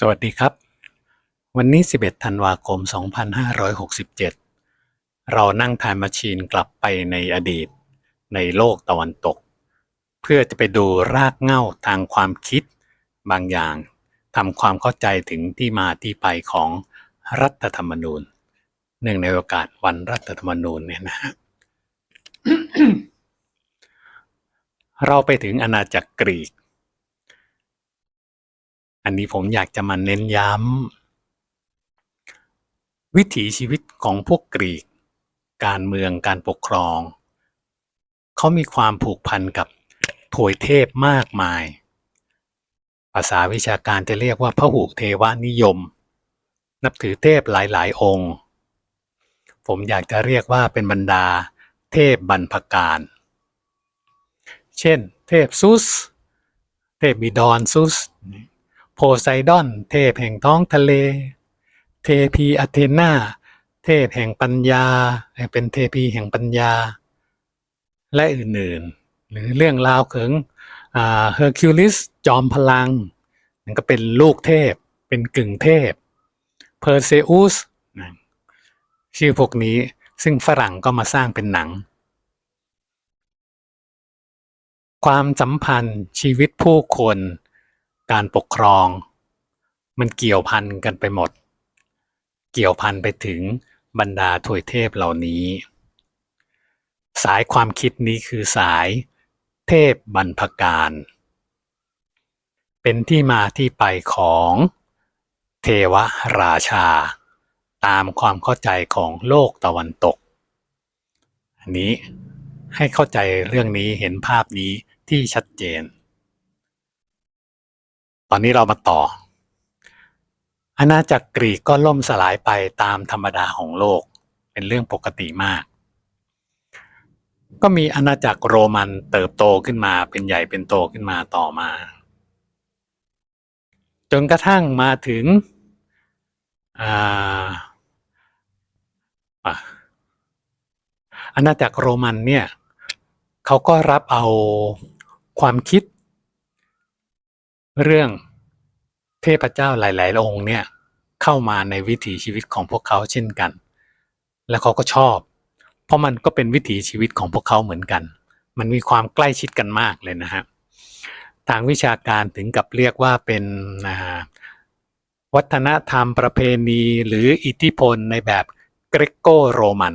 สวัสดีครับ วันนี้ 11 ธันวาคม 2567 เรานั่งทายมาชีนกลับไปในอดีต ในโลกตะวันตก เพื่อจะไปดูรากเหง้าทางความคิดบางอย่างทำความเข้าใจถึงที่มาที่ไปของรัฐธรรมนูญเนื่องในโอกาสวันรัฐธรรมนูญเนี่ยนะฮะเราไปถึงอาณาจักรกรีก อันนี้ผมอยากจะมาเน้นย้ำวิถีชีวิตของพวกกรีก การเมืองการปกครอง เขามีความผูกพันกับถวยเทพมากมาย ภาษาวิชาการจะเรียกว่าพระหูเทวนิยม นับถือเทพหลายๆ องค์ ผมอยากจะเรียกว่าเป็นบรรดาเทพบรรพการ เช่น เทพซุส เทพบิดอนซุส โพไซดอน เทพแห่งท้องทะเล เทพีอะเทนาเทพแห่งปัญญา เป็นเทพีแห่งปัญญา และอื่นๆ หรือเรื่องราวของเฮอร์คิวลิสจอมพลังนั่นก็เป็นลูกเทพเป็นกึ่งเทพเพอร์เซอุสชื่อพวกนี้ซึ่งฝรั่งก็มาสร้างเป็นหนัง ความสัมพันธ์ชีวิตผู้คน การปกครอง มันเกี่ยวพันกันไปหมด เกี่ยวพันไปถึงบรรดาถวยเทพเหล่านี้ สายความคิดนี้คือสายเทพบรรพการ เป็นที่มาที่ไปของเทวราชา ตามความเข้าใจของโลกตะวันตก อันนี้ให้เข้าใจเรื่องนี้เห็นภาพนี้ที่ชัดเจน ตอนนี้เรามาต่อ อาณาจักรกรีกก็ล่มสลายไปตามธรรมดาของโลก เป็นเรื่องปกติมาก ก็มีอาณาจักรโรมันเติบโตขึ้นมาเป็นใหญ่เป็นโตขึ้นมาต่อมา จนกระทั่งมาถึงอาณาจักรโรมันเนี่ยเขาก็รับเอาความคิด เรื่องเทพเจ้าหลาย ๆ องค์เนี่ยเข้ามาในวิถีชีวิตของพวกเขาเช่นกัน แล้วเขาก็ชอบ เพราะมันก็เป็นวิถีชีวิตของพวกเขาเหมือนกัน มันมีความใกล้ชิดกันมากเลยนะฮะทางวิชาการถึงกับเรียกว่าเป็นวัฒนธรรมประเพณีหรืออิทธิพลในแบบเกรโกโรมัน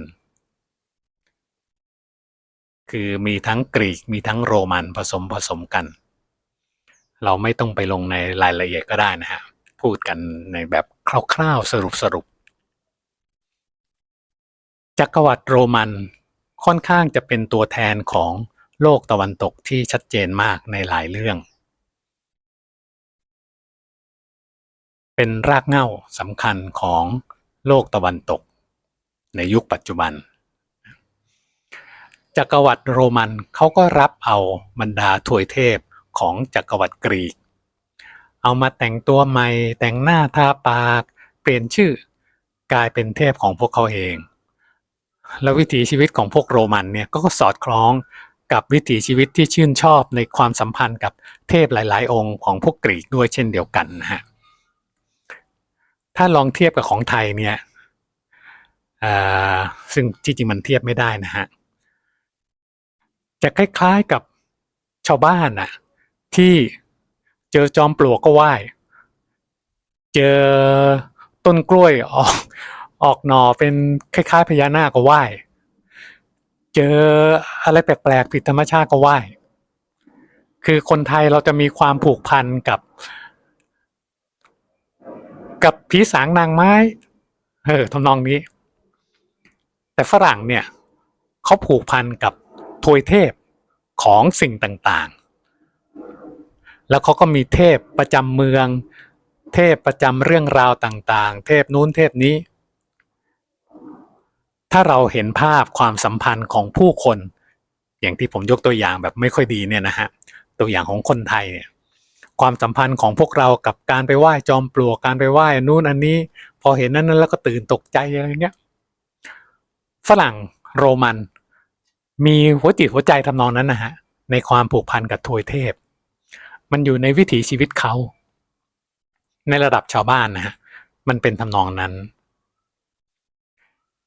คือมีทั้งกรีกมีทั้งโรมันผสมผสมกัน เราไม่ต้องไปลงในรายละเอียดก็ได้นะฮะ พูดกันในแบบคร่าวๆสรุปสรุป จักรวรรดิโรมันค่อนข้างจะเป็นตัวแทนของโลกตะวันตกที่ชัดเจนมากในหลายเรื่อง เป็นรากเหง้าสำคัญของโลกตะวันตก ในยุคปัจจุบัน จักรวรรดิโรมันเขาก็รับเอาบรรดาถวยเทพ ของจักรวรรดิกรีก เอามาแต่งตัวใหม่แต่งหน้าทาปาก เปลี่ยนชื่อกลายเป็นเทพของพวกเขาเอง แล้ววิถีชีวิตของพวกโรมันเนี่ยก็สอดคล้องกับวิถีชีวิตที่ชื่นชอบในความสัมพันธ์กับเทพหลาย ๆ องค์ของพวกกรีกด้วยเช่นเดียวกันนะฮะถ้าลองเทียบกับของไทยเนี่ยซึ่งจริงๆมันเทียบไม่ได้นะฮะจะคล้าย ๆกับชาวบ้านน่ะ ที่เจอจอมปลวกก็ไหว้ เจอต้นกล้วยออกออกหน่อเป็นคล้ายๆพญานาคก็ไหว้ เจออะไรแปลกๆผิดธรรมชาติก็ไหว้ คือคนไทยเราจะมีความผูกพันกับ กับผีสางนางไม้ เออทำนองนี้ แต่ฝรั่งเนี่ยเขาผูกพันกับทวยเทพของสิ่งต่าง แล้วเขาก็มีเทพประจำเมือง เทพประจำเรื่องราวต่างๆ เทพนู้นเทพนี้ ถ้าเราเห็นภาพความสัมพันธ์ของผู้คน อย่างที่ผมยกตัวอย่างแบบไม่ค่อยดีเนี่ยนะฮะตัวอย่างของคนไทยเนี่ยความสัมพันธ์ของพวกเรากับการไปไหว้จอมปลวกการไปไหว้นู้นอันนี้ พอเห็นนั้นนั้นแล้วก็ตื่นตกใจอะไรเงี้ยฝรั่งโรมัน มีหัวจิตหัวใจทำนองนั้นนะฮะในความผูกพันกับทวยเทพ มันอยู่ในวิถีชีวิตเขา ในระดับชาวบ้านนะฮะมันเป็นทำนองนั้น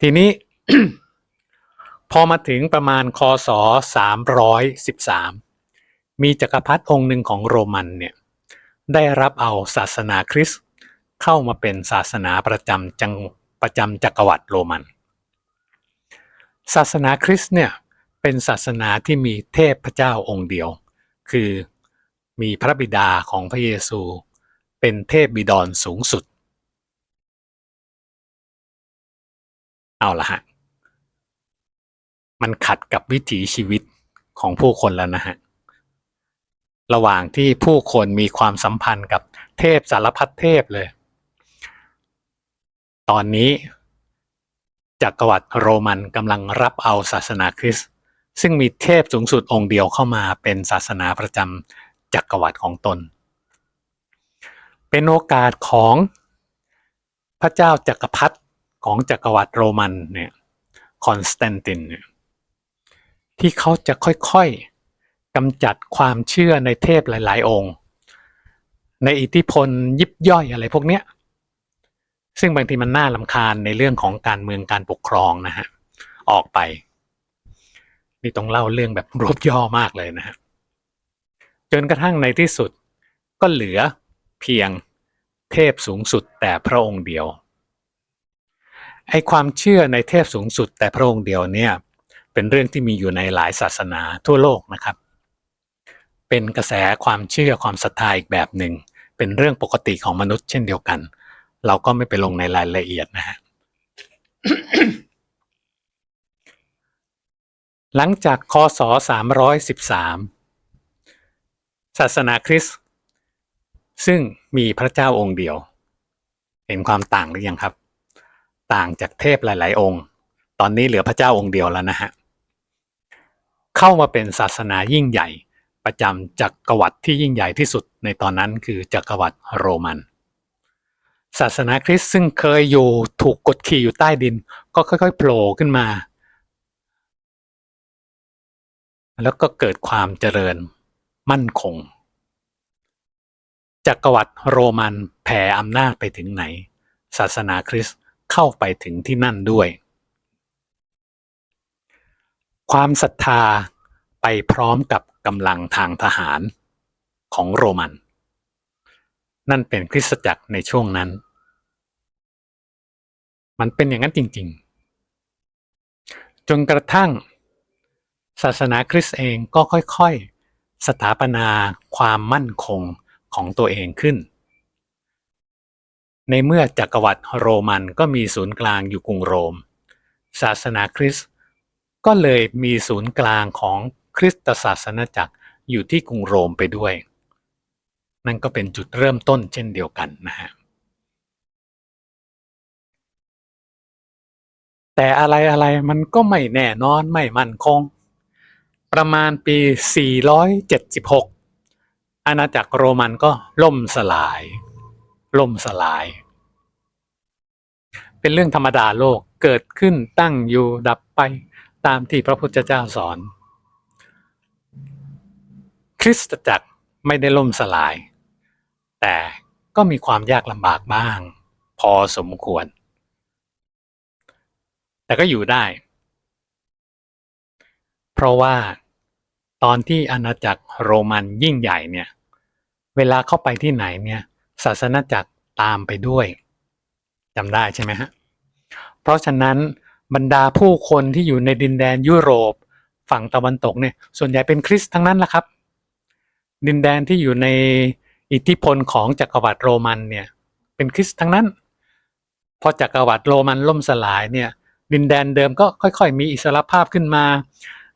ทีนี้ พอมาถึงประมาณคศ313 มีจักรพรรดิองค์หนึ่งของโรมันเนี่ยได้รับเอาศาสนาคริสต์เข้ามาเป็นศาสนาประจำจังประจำจักรวรรดิโรมัน ศาสนาคริสต์เนี่ยเป็นศาสนาที่มีเทพพระเจ้าองค์เดียว คือ มีพระบิดาของพระเยซู เป็นเทพบิดรสูงสุด เอาละฮะ มันขัดกับวิถีชีวิตของผู้คนแล้วนะฮะ ระหว่างที่ผู้คนมีความสัมพันธ์กับเทพสารพัดเทพเลย ตอนนี้จักรวรรดิโรมันกำลังรับเอาศาสนาคริสต์ซึ่งมีเทพสูงสุดองค์เดียวเข้ามาเป็นศาสนาประจำ จักรวรรดิของตน เป็นโอกาสของพระเจ้าจักรพรรดิของจักรวรรดิโรมันเนี่ยคอนสแตนตินเนี่ยที่เขาจะค่อยๆกำจัดความเชื่อในเทพหลาย ๆ องค์ ในอิทธิพลยิบย่อยอะไรพวกเนี้ยซึ่งบางทีมันน่าลำคาญในเรื่องของการเมืองการปกครองนะฮะออกไป นี่ต้องเล่าเรื่องแบบรวบย่อมากเลยนะฮะ จนกระทั่งในที่สุด ก็เหลือเพียงเทพสูงสุดแต่พระองค์เดียวไอความเชื่อในเทพสูงสุดแต่พระองค์เดียวเนี่ยเป็นเรื่องที่มีอยู่ในหลายศาสนาทั่วโลกนะครับ เป็นกระแสความเชื่อความศรัทธาอีกแบบหนึ่ง เป็นเรื่องปกติของมนุษย์เช่นเดียวกัน เราก็ไม่ไปลงในรายละเอียดนะฮะหลังจากคศ313 ศาสนาคริสต์ซึ่งมีพระเจ้าองค์เดียว เห็นความต่างหรือยังครับ ต่างจากเทพหลาย ๆ องค์ ตอนนี้เหลือพระเจ้าองค์เดียวแล้วนะฮะเข้ามาเป็นศาสนายิ่งใหญ่ประจำจักรวรรดิที่ยิ่งใหญ่ที่สุดในตอนนั้นคือจักรวรรดิโรมัน ศาสนาคริสต์ซึ่งเคยอยู่ถูกกดขี่อยู่ใต้ดิน ก็ค่อยๆโผล่ขึ้นมา แล้วก็เกิดความเจริญ มั่นคง จักรวรรดิโรมันแผ่อำนาจไปถึงไหน ศาสนาคริสต์เข้าไปถึงที่นั่นด้วย ความศรัทธาไปพร้อมกับกำลังทางทหารของโรมัน นั่นเป็นคริสตจักรในช่วงนั้น มันเป็นอย่างนั้นจริง ๆ จนกระทั่ง ศาสนาคริสต์เองก็ค่อย ๆ สถาปนาความมั่นคงของตัวเองขึ้น ในเมื่อจักรวรรดิโรมันก็มีศูนย์กลางอยู่กรุงโรม ศาสนาคริสต์ก็เลยมีศูนย์กลางของคริสตศาสนาจักรอยู่ที่กรุงโรมไปด้วย นั่นก็เป็นจุดเริ่มต้นเช่นเดียวกันนะฮะแต่อะไรอะไรมันก็ไม่แน่นอนไม่มั่นคง ประมาณปี 476 อาณาจักรโรมันก็ล่มสลาย ล่มสลาย เป็นเรื่องธรรมดาโลกเกิดขึ้นตั้งอยู่ดับไปตามที่พระพุทธเจ้าสอน คริสตจักรไม่ได้ล่มสลาย แต่ก็มีความยากลำบากบ้าง พอสมควร แต่ก็อยู่ได้ เพราะว่า ตอนที่อาณาจักรโรมันยิ่งใหญ่เนี่ย เวลาเข้าไปที่ไหนเนี่ย ศาสนาจักรตามไปด้วยจำได้ใช่ไหมฮะ เพราะฉะนั้นบรรดาผู้คนที่อยู่ในดินแดนยุโรปฝั่งตะวันตกเนี่ย ส่วนใหญ่เป็นคริสต์ทั้งนั้นแหละครับ ดินแดนที่อยู่ในอิทธิพลของจักรวรรดิโรมันเนี่ย เป็นคริสต์ทั้งนั้น พอจักรวรรดิโรมันล่มสลายเนี่ย ดินแดนเดิมก็ค่อย ๆ มีอิสรภาพขึ้นมา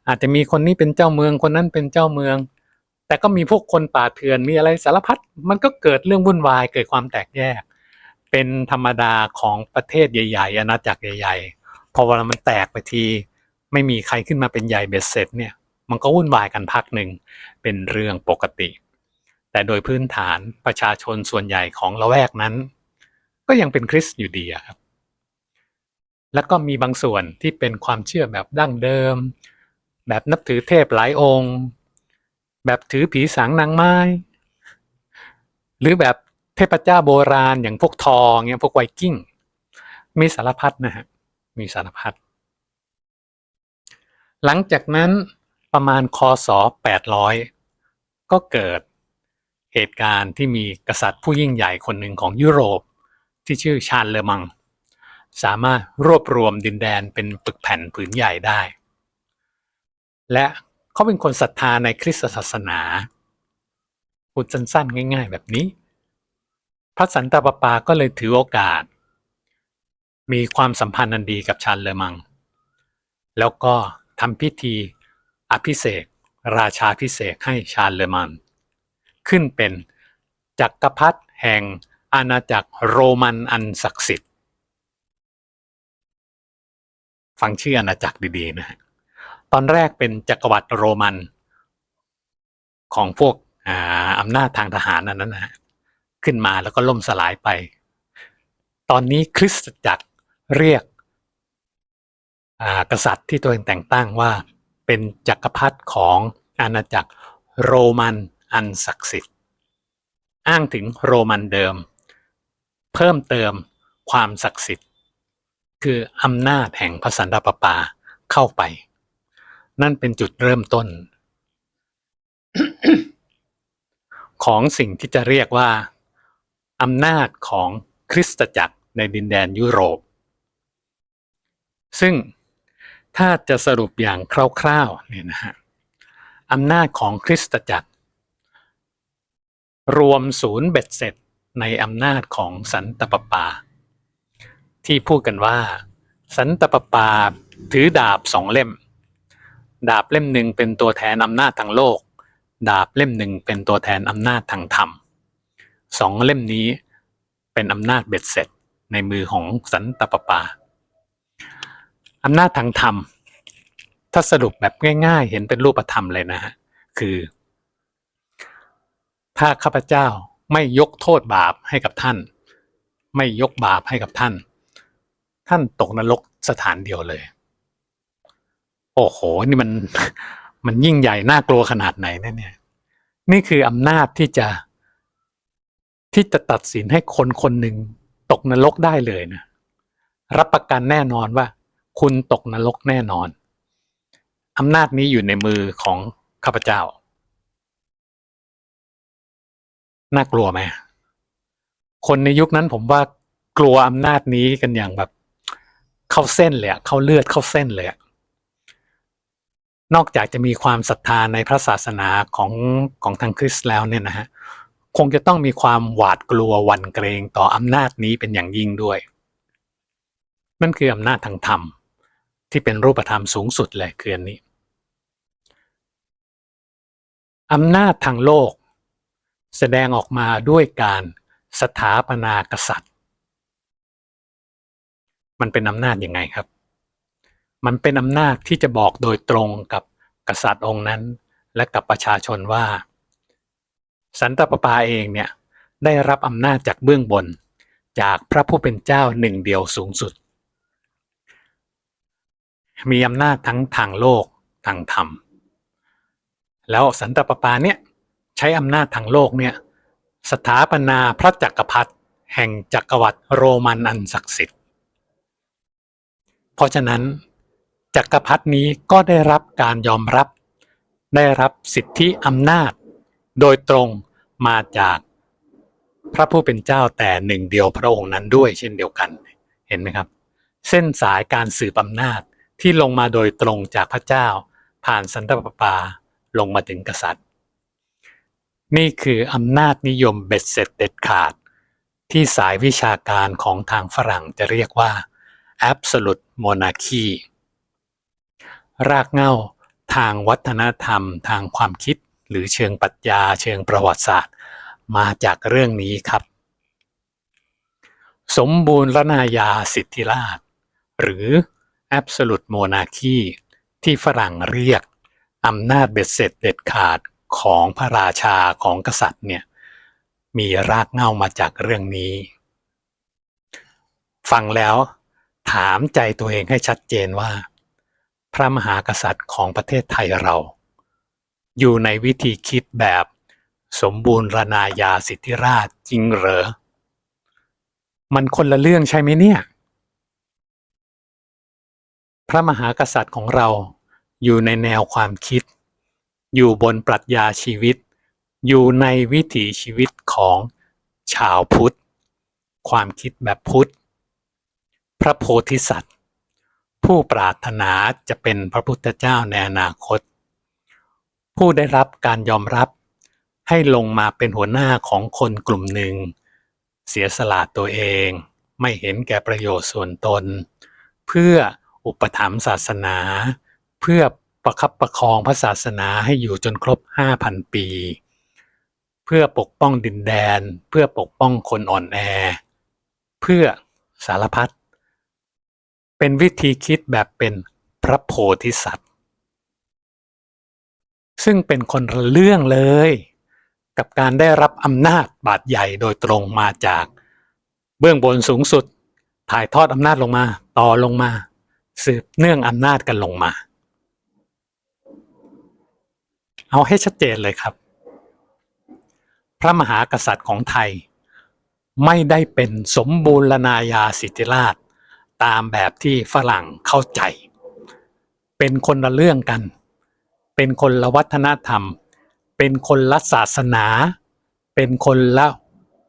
อาจจะมีคนนี้เป็นเจ้าเมืองคนนั้นเป็นเจ้าเมือง แต่ก็มีพวกคนป่าเถื่อนมีอะไรสารพัดมันก็เกิดเรื่องวุ่นวายเกิดความแตกแยก เป็นธรรมดาของประเทศใหญ่ๆอาณาจักรใหญ่ ๆ พอเวลามันแตกไปทีไม่มีใครขึ้นมาเป็นใหญ่เบ็ดเสร็จเนี่ยมันก็วุ่นวายกันพักหนึ่งเป็นเรื่องปกติ แต่โดยพื้นฐานประชาชนส่วนใหญ่ของละแวกนั้น ก็ยังเป็นคริสต์อยู่ดีครับ แล้วก็มีบางส่วนที่เป็นความเชื่อแบบดั้งเดิม แบบนับถือเทพหลายองค์ แบบถือผีสางนางไม้ หรือแบบเทพเจ้าโบราณอย่างพวกทองเงี้ยพวกไวกิ้ง มีสารพัดนะฮะ มีสารพัด หลังจากนั้นประมาณคศ800 ก็เกิดเหตุการณ์ที่มีกษัตริย์ผู้ยิ่งใหญ่คนหนึ่งของยุโรปที่ชื่อชาญเลอมัง สามารถรวบรวมดินแดนเป็นปึกแผ่นผืนใหญ่ได้ และเขาเป็นคนศรัทธาในคริสตศาสนาพูดสั้นๆ ง่าย ๆ แบบนี้ พระสันตะปาปาก็เลยถือโอกาส มีความสัมพันธ์อันดีกับชาญเลอมัง แล้วก็ทำพิธีอภิเษกราชาพิเศษให้ชาญเลอมังขึ้นเป็นจักรพรรดิแห่งอาณาจักรโรมันอันศักดิ์สิทธิ์ ฟังชื่ออาณาจักรดี ๆ นะฮะ ตอนแรกเป็นจักรวรรดิโรมัน ของพวกอาอำนาจทางทหารอันนั้นนะฮะขึ้นมาแล้วก็ล่มสลายไป ตอนนี้คริสตจักรเรียกกษัตริย์ที่ตัวเองแต่งตั้งว่าเป็นจักรพรรดิของอาณาจักรโรมันอันศักดิ์สิทธิ์ อ้างถึงโรมันเดิม เพิ่มเติมความศักดิ์สิทธิ์ คืออำนาจแห่งพระสันตะปาปาเข้าไป นั่นเป็นจุดเริ่มต้น ของสิ่งที่จะเรียกว่าอำนาจของคริสตจักรในดินแดนยุโรป ซึ่งถ้าจะสรุปอย่างคร่าวๆเนี่ยนะฮะอำนาจของคริสตจักร รวมศูนย์เบ็ดเสร็จในอำนาจของสันตปปา ที่พูดกันว่า สันตปปาถือดาบสองเล่ม ดาบเล่มหนึ่งเป็นตัวแทนอำนาจทางโลก ดาบเล่มหนึ่งเป็นตัวแทนอำนาจทางธรรมสองเล่มนี้เป็นอำนาจเบ็ดเสร็จในมือของสันตปปาอำนาจทางธรรม ถ้าสรุปแบบง่าย ๆ เห็นเป็นรูปธรรมเลยนะฮะคือ ถ้าข้าพเจ้าไม่ยกโทษบาปให้กับท่าน ไม่ยกบาปให้กับท่าน ท่านตกนรกสถานเดียวเลย โอ้โห นี่มันมันยิ่งใหญ่น่ากลัวขนาดไหนเนี่ย นี่คืออำนาจที่จะ ที่จะตัดสินให้คนคนหนึ่งตกนรกได้เลยนะ รับประกันแน่นอนว่า คุณตกนรกแน่นอนอำนาจนี้อยู่ในมือของข้าพเจ้า น่ากลัวไหมคนในยุคนั้นผมว่ากลัวอำนาจนี้กันอย่างแบบ เข้าเส้นเลยเข้าเลือดเข้าเส้นเลย นอกจากจะมีความศรัทธาในพระศาสนาของของทางคริสต์แล้วเนี่ยนะฮะคงจะต้องมีความหวาดกลัวหวั่นเกรงต่ออำนาจนี้เป็นอย่างยิ่งด้วย นั่นคืออำนาจทางธรรม ที่เป็นรูปธรรมสูงสุดเลยคืออันนี้อำนาจทางโลก แสดงออกมาด้วยการสถาปนากษัตริย์ มันเป็นอำนาจยังไงครับ มันเป็นอำนาจที่จะบอกโดยตรงกับกษัตริย์องค์นั้น และกับประชาชนว่า สันตะปาปาเองเนี่ยได้รับอำนาจจากเบื้องบน จากพระผู้เป็นเจ้าหนึ่งเดียวสูงสุด มีอำนาจทั้งทางโลกทางธรรม แล้วสันตะปาปาเนี่ยใช้อำนาจทางโลกเนี่ยสถาปนาพระจักรพรรดิแห่งจักรวรรดิโรมันอันศักดิ์สิทธิ์ เพราะฉะนั้น จักรพรรดินี้ก็ได้รับการยอมรับ ได้รับสิทธิอำนาจ โดยตรงมาจากพระผู้เป็นเจ้าแต่หนึ่งเดียวพระองค์นั้นด้วยเช่นเดียวกันเห็นไหมครับ เส้นสายการสืบอำนาจที่ลงมาโดยตรงจากพระเจ้า ผ่านสันตปาปาลงมาถึงกษัตริย์ นี่คืออำนาจนิยมเบ็ดเสร็จเด็ดขาด ที่สายวิชาการของทางฝรั่งจะเรียกว่า absolute monarchy รากเหง้าทางวัฒนธรรม ทางความคิด หรือเชิงปรัชญา เชิงประวัติศาสตร์ มาจากเรื่องนี้ครับ สมบูรณนายาสิทธิราช หรือ absolute monarchy ที่ฝรั่งเรียกอำนาจเบ็ดเสร็จเด็ดขาดของพระราชาของกษัตริย์เนี่ยมีรากเหง้ามาจากเรื่องนี้ ฟังแล้วถามใจตัวเองให้ชัดเจนว่า ระมหากษัตริย์ของประเทศไทยเรา อยู่ในวิธีคิดแบบสมบูรณาญาสิทธิราชจริงเหรอ มันคนละเรื่องใช่ไหมเนี่ย พระมหากษัตริย์ของเราอยู่ในแนวความคิด อยู่บนปรัชญาชีวิต อยู่ในวิถีชีวิตของชาวพุทธ ความคิดแบบพุทธ พระโพธิสัตว์ ผู้ปรารถนาจะเป็นพระพุทธเจ้าในอนาคต ผู้ได้รับการยอมรับให้ลงมาเป็นหัวหน้าของคนกลุ่มหนึ่ง เสียสละตัวเอง ไม่เห็นแก่ประโยชน์ส่วนตน เพื่ออุปถัมภ์ศาสนา เพื่อประคับประคองพระศาสนาให้อยู่จนครบ 5,000 ปี เพื่อปกป้องดินแดน เพื่อปกป้องคนอ่อนแอ เพื่อสารพัด เป็นวิธีคิดแบบเป็นพระโพธิสัตว์ ซึ่งเป็นคนเรื่องเลย กับการได้รับอำนาจบาดใหญ่โดยตรงมาจาก เบื้องบนสูงสุด ถ่ายทอดอำนาจลงมา ต่อลงมา สืบเนื่องอำนาจกันลงมา เอาให้ชัดเจนเลยครับ พระมหากษัตริย์ของไทย ไม่ได้เป็นสมบูรณาญาสิทธิราช ตามแบบที่ฝรั่งเข้าใจ เป็นคนละเรื่องกัน เป็นคนละวัฒนธรรม เป็นคนละศาสนา เป็นคนละ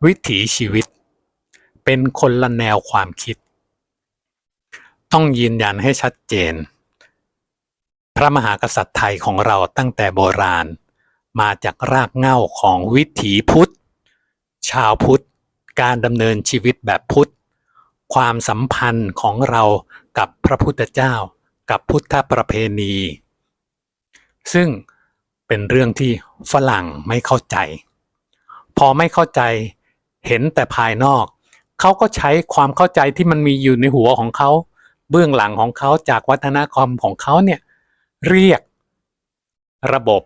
วิถีชีวิต เป็นคนละแนวความคิด ต้องยืนยันให้ชัดเจน พระมหากษัตริย์ไทยของเราตั้งแต่โบราณ มาจากรากเหง้าของวิถีพุทธ ชาวพุทธ การดำเนินชีวิตแบบพุทธ ความสัมพันธ์ของเรากับพระพุทธเจ้า กับพุทธประเพณี ซึ่งเป็นเรื่องที่ฝรั่งไม่เข้าใจ พอไม่เข้าใจเห็นแต่ภายนอก เขาก็ใช้ความเข้าใจที่มันมีอยู่ในหัวของเขา เบื้องหลังของเขาจากวัฒนธรรมของเขาเนี่ยเรียกระบบ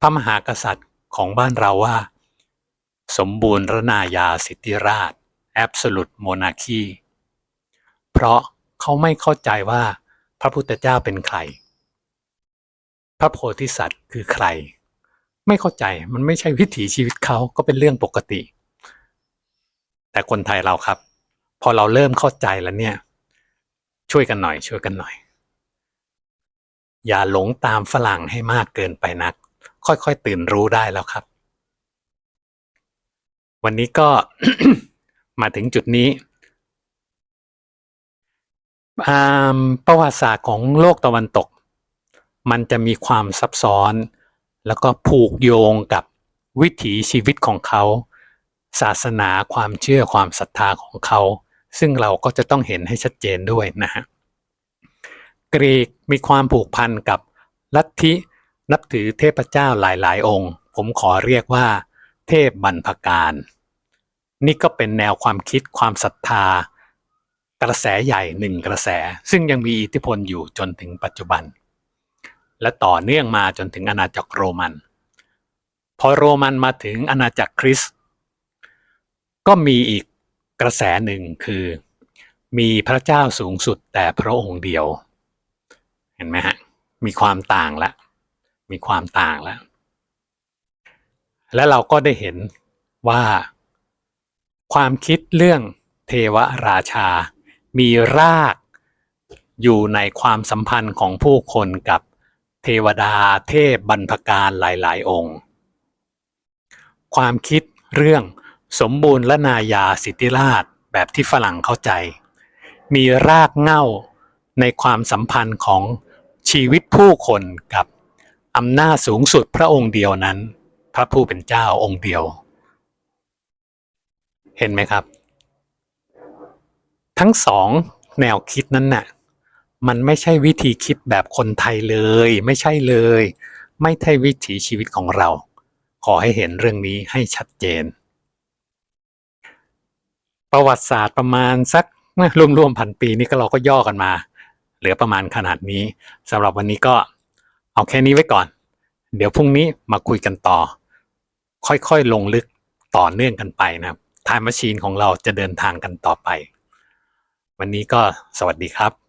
พระมหากษัตริย์ของบ้านเราว่า สมบูรณนาญาสิทธิราช absolute monarchy เพราะเขาไม่เข้าใจว่าพระพุทธเจ้าเป็นใคร พระโพธิสัตว์คือใคร ไม่เข้าใจมันไม่ใช่วิถีชีวิตเขาก็เป็นเรื่องปกติ แต่คนไทยเราครับ พอเราเริ่มเข้าใจแล้วเนี่ย ช่วยกันหน่อย ช่วยกันหน่อย อย่าหลงตามฝรั่งให้มากเกินไปนัก ค่อยๆตื่นรู้ได้แล้วครับ วันนี้ก็ มาถึงจุดนี้อ่าประวัติศาสตร์ของโลกตะวันตก มันจะมีความซับซ้อน แล้วก็ผูกโยงกับวิถีชีวิตของเขา ศาสนาความเชื่อความศรัทธาของเขา ซึ่งเราก็จะต้องเห็นให้ชัดเจนด้วยนะฮะกรีกมีความผูกพันกับลัทธินับถือเทพเจ้าหลายๆ องค์ ผมขอเรียกว่า เทพบรรพการ นี่ก็เป็นแนวความคิดความศรัทธา กระแสใหญ่หนึ่งกระแส ซึ่งยังมีอิทธิพลอยู่จนถึงปัจจุบัน และต่อเนื่องมาจนถึงอาณาจักรโรมัน พอโรมันมาถึงอาณาจักรคริสต์ก็มีอีกกระแสหนึ่งคือ มีพระเจ้าสูงสุดแต่พระองค์เดียว เห็นไหมฮะมีความต่างละ มีความต่างแล้ว และเราก็ได้เห็นว่า ความคิดเรื่องเทวราชา มีรากอยู่ในความสัมพันธ์ของผู้คนกับเทวดาเทพบรรพการหลาย ๆ องค์ ความคิดเรื่องสมบูรณ์และนายาสิทธิราชแบบที่ฝรั่งเข้าใจ มีรากเหง้าในความสัมพันธ์ของชีวิตผู้คนกับอำนาจสูงสุดพระองค์เดียวนั้น พระผู้เป็นเจ้าองค์เดียว เห็นไหมครับ ทั้งสองแนวคิดนั้นน่ะมันไม่ใช่วิธีคิดแบบคนไทยเลย ไม่ใช่เลย ไม่ใช่วิถีชีวิตของเรา ขอให้เห็นเรื่องนี้ให้ชัดเจน ประวัติศาสตร์ประมาณสักรวมๆพันปีนี่ก็เราก็ย่อกันมา เหลือประมาณขนาดนี้สำหรับวันนี้ก็เอาแค่นี้ไว้ก่อน เดี๋ยวพรุ่งนี้มาคุยกันต่อ ค่อยๆลงลึกต่อเนื่องกันไปนะครับ ไทม์แมชชีนของเราจะเดินทางกันต่อไป วันนี้ก็สวัสดีครับ